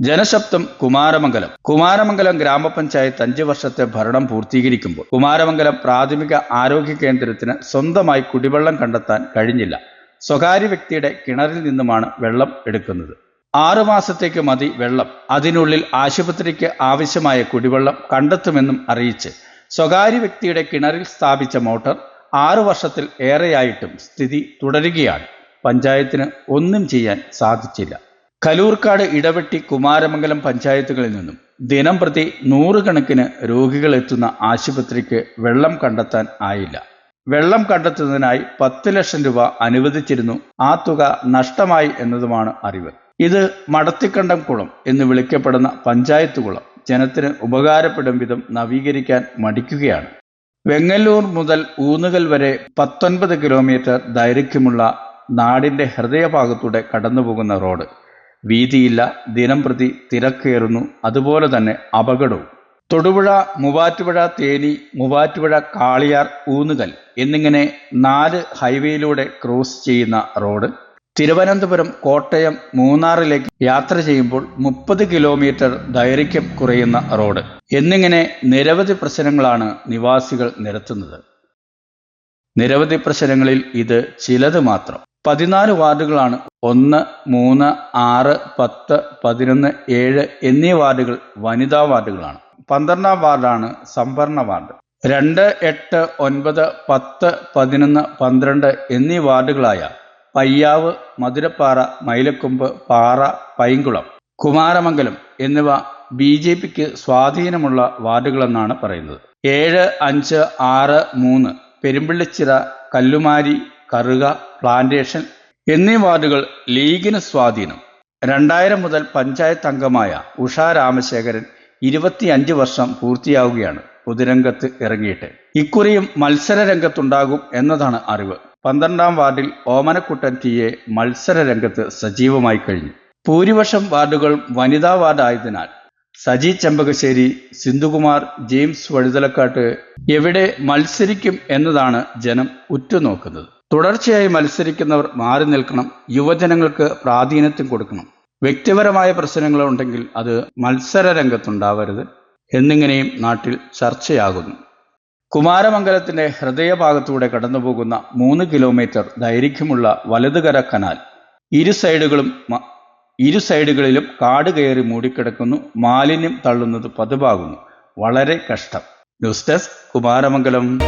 ജനശബ്ദം കുമാരമംഗലം. കുമാരമംഗലം ഗ്രാമപഞ്ചായത്ത് അഞ്ച് വർഷത്തെ ഭരണം പൂർത്തീകരിക്കുമ്പോൾ കുമാരമംഗലം പ്രാഥമിക ആരോഗ്യ കേന്ദ്രത്തിന് സ്വന്തമായി കുടിവെള്ളം കണ്ടെത്താൻ കഴിഞ്ഞില്ല. സ്വകാര്യ വ്യക്തിയുടെ കിണറിൽ നിന്നുമാണ് വെള്ളം എടുക്കുന്നത്. ആറു മാസത്തേക്ക് മതി വെള്ളം. അതിനുള്ളിൽ ആശുപത്രിക്ക് ആവശ്യമായ കുടിവെള്ളം കണ്ടെത്തുമെന്നും അറിയിച്ച് സ്വകാര്യ വ്യക്തിയുടെ കിണറിൽ സ്ഥാപിച്ച മോട്ടോർ ആറു വർഷത്തിൽ ഏറെയായിട്ടും സ്ഥിതി തുടരുകയാണ്. പഞ്ചായത്തിന് ഒന്നും ചെയ്യാൻ സാധിച്ചില്ല. കലൂർക്കാട് ഇടവെട്ടി കുമാരമംഗലം പഞ്ചായത്തുകളിൽ നിന്നും ദിനം പ്രതി നൂറുകണക്കിന് രോഗികൾ എത്തുന്ന ആശുപത്രിക്ക് വെള്ളം കണ്ടെത്താൻ ആയില്ല. വെള്ളം കണ്ടെത്തുന്നതിനായി പത്ത് ലക്ഷം രൂപ അനുവദിച്ചിരുന്നു. ആ തുക നഷ്ടമായി എന്നതുമാണ് അറിവ്. ഇത് മടത്തിക്കണ്ടം കുളം എന്ന് വിളിക്കപ്പെടുന്ന പഞ്ചായത്ത് കുളം ജനത്തിന് ഉപകാരപ്പെടും വിധം നവീകരിക്കാൻ മടിക്കുകയാണ്. വെങ്ങല്ലൂർ മുതൽ ഊന്നുകൽ വരെ പത്തൊൻപത് കിലോമീറ്റർ ദൈർഘ്യമുള്ള നാടിന്റെ ഹൃദയഭാഗത്തൂടെ കടന്നുപോകുന്ന റോഡ്. വീതിയില്ല ദിനം പ്രതി തിരക്കേറുന്നു അതുപോലെ തന്നെ അപകടവും. തൊടുപുഴ മൂവാറ്റുപുഴ തേനി മൂവാറ്റുപുഴ കാളിയാർ ഊന്നുകൽ എന്നിങ്ങനെ നാല് ഹൈവേയിലൂടെ ക്രോസ് ചെയ്യുന്ന റോഡ് തിരുവനന്തപുരം കോട്ടയം മൂന്നാറിലേക്ക് യാത്ര ചെയ്യുമ്പോൾ മുപ്പത് കിലോമീറ്റർ ദൈർഘ്യം കുറയുന്ന റോഡ് എന്നിങ്ങനെ നിരവധി പ്രശ്നങ്ങളാണ് നിവാസികൾ നിരത്തുന്നത്. നിരവധി പ്രശ്നങ്ങളിൽ ഇത് ചിലത് മാത്രം. പതിനാല് വാർഡുകളാണ് ഒന്ന് മൂന്ന് ആറ് പത്ത് പതിനൊന്ന് ഏഴ് എന്നീ വാർഡുകൾ വനിതാ വാർഡുകളാണ്. പന്ത്രണ്ടാം വാർഡാണ് സംവരണ വാർഡ്. രണ്ട് എട്ട് ഒൻപത് പത്ത് പതിനൊന്ന് പന്ത്രണ്ട് എന്നീ വാർഡുകളായ പയ്യാവ് മധുരപ്പാറ മൈലക്കൊമ്പ് പാറ പൈങ്കുളം കുമാരമംഗലം എന്നിവ ബി ജെ പിക്ക് സ്വാധീനമുള്ള വാർഡുകളെന്നാണ് പറയുന്നത്. ഏഴ് അഞ്ച് ആറ് മൂന്ന് പെരുമ്പിള്ളിച്ചിറ കല്ലുമാരി കറുക പ്ലാന്റേഷൻ എന്നീ വാർഡുകൾ ലീഗിന് സ്വാധീനം. രണ്ടായിരം മുതൽ പഞ്ചായത്ത് അംഗമായ ഉഷ രാമശേഖരൻ ഇരുപത്തിയഞ്ച് വർഷം പൂർത്തിയാവുകയാണ് പൊതുരംഗത്ത് ഇറങ്ങിയിട്ട്. ഇക്കുറിയും മത്സര രംഗത്തുണ്ടാകും എന്നതാണ് അറിവ്. പന്ത്രണ്ടാം വാർഡിൽ ഓമനക്കുട്ടൻ എ മത്സര രംഗത്ത് സജീവമായി കഴിഞ്ഞു. ഭൂരിപക്ഷം വാർഡുകൾ വനിതാ വാർഡായതിനാൽ സജി ചെമ്പകശ്ശേരി സിന്ധുകുമാർ ജെയിംസ് വഴുതലക്കാട്ട് എവിടെ മത്സരിക്കും എന്നതാണ് ജനം ഉറ്റുനോക്കുന്നത്. തുടർച്ചയായി മത്സരിക്കുന്നവർ മാറി നിൽക്കണം യുവജനങ്ങൾക്ക് പ്രാധീനത്വം കൊടുക്കണം. വ്യക്തിപരമായ പ്രശ്നങ്ങൾ ഉണ്ടെങ്കിൽ അത് മത്സര രംഗത്തുണ്ടാവരുത് എന്നിങ്ങനെയും നാട്ടിൽ ചർച്ചയാകുന്നു. കുമാരമംഗലത്തിന്റെ ഹൃദയഭാഗത്തൂടെ കടന്നുപോകുന്ന മൂന്ന് കിലോമീറ്റർ ദൈർഘ്യമുള്ള വലതുകര കനാൽ. ഇരു സൈഡുകളും ഇരു സൈഡുകളിലും കാട് കയറി മൂടിക്കിടക്കുന്നു മാലിന്യം തള്ളുന്നത് പതിവാകുന്നു. വളരെ കഷ്ടം. News desk Kumaramangalam.